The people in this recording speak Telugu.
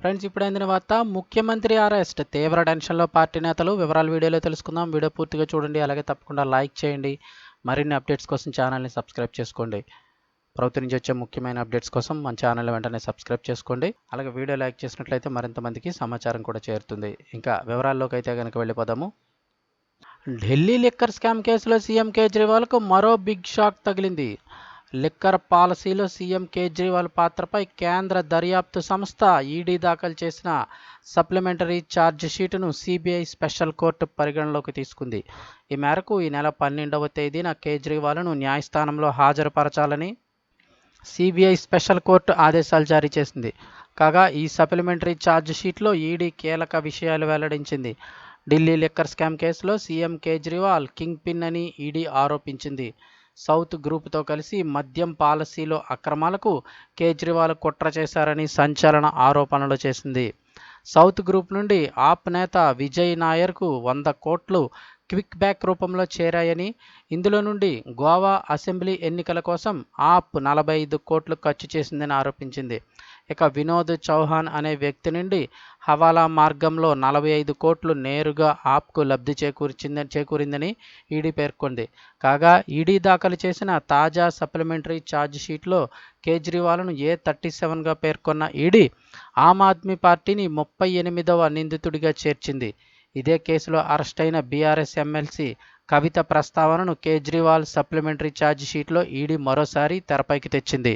ఫ్రెండ్స్ ఇప్పుడు అందిన వార్త ముఖ్యమంత్రి అరెస్ట్. తీవ్ర టెన్షన్లో పార్టీ నేతలు వివరాలు వీడియోలో తెలుసుకుందాం. వీడియో పూర్తిగా చూడండి. అలాగే తప్పకుండా లైక్ చేయండి. మరిన్ని అప్డేట్స్ కోసం ఛానల్ని సబ్స్క్రైబ్ చేసుకోండి. ప్రభుత్వం నుంచి వచ్చే ముఖ్యమైన అప్డేట్స్ కోసం మన ఛానల్ వెంటనే సబ్స్క్రైబ్ చేసుకోండి. అలాగే వీడియో లైక్ చేసినట్లయితే మరింత మందికి సమాచారం కూడా చేరుతుంది. ఇంకా వివరాల్లోకి అయితే కనుక వెళ్ళిపోదాము. ఢిల్లీ లిక్కర్ స్కామ్ కేసులో సీఎం కేజ్రీవాల్కు మరో బిగ్ షాక్ తగిలింది. లిక్కర్ పాలసీలో సీఎం కేజ్రీవాల్ పాత్రపై కేంద్ర దర్యాప్తు సంస్థ ఈడీ దాఖలు చేసిన సప్లిమెంటరీ ఛార్జ్ షీటును సిబిఐ స్పెషల్ కోర్టు పరిగణలోకి తీసుకుంది. ఈ మేరకు ఈ నెల పన్నెండవ తేదీన కేజ్రీవాల్ను న్యాయస్థానంలో హాజరుపరచాలని సిబిఐ స్పెషల్ కోర్టు ఆదేశాలు జారీ చేసింది. కాగా ఈ సప్లిమెంటరీ ఛార్జ్ షీట్లో ఈడీ కీలక విషయాలు వెల్లడించింది. ఢిల్లీ లిక్కర్ స్కామ్ కేసులో సీఎం కేజ్రీవాల్ కింగ్ పిన్ అని ఈడీ ఆరోపించింది. సౌత్ గ్రూప్తో కలిసి మద్యం పాలసీలో అక్రమాలకు కేజ్రీవాల్ కుట్ర చేశారని సంచలన ఆరోపణలు చేసింది. సౌత్ గ్రూప్ నుండి ఆప్ నేత విజయ్ నాయర్కు వంద కోట్లు క్విక్ బ్యాక్ రూపంలో చేరాయని ఇందులో నుండి గోవా అసెంబ్లీ ఎన్నికల కోసం ఆప్ నలభై ఐదు కోట్లు ఖర్చు చేసిందని ఆరోపించింది. ఇక వినోద్ చౌహాన్ అనే వ్యక్తి నుండి హవాలా మార్గంలో నలభై ఐదు కోట్లు నేరుగా ఆప్కు లబ్ధి చేకూర్చింది చేకూరిందని ఈడీ పేర్కొంది. కాగా ఈడీ దాఖలు చేసిన తాజా సప్లిమెంటరీ ఛార్జ్ షీట్లో కేజ్రీవాల్ను ఏ థర్టీ సెవెన్గా పేర్కొన్న ఈడీ ఆమ్ ఆద్మీ పార్టీని ముప్పై ఎనిమిదవ నిందితుడిగా చేర్చింది. ఇదే కేసులో అరెస్ట్ అయిన బీఆర్ఎస్ ఎమ్మెల్సీ కవిత ప్రస్తావనను కేజ్రీవాల్ సప్లిమెంటరీ ఛార్జ్ షీట్లో ఈడీ మరోసారి తెరపైకి తెచ్చింది.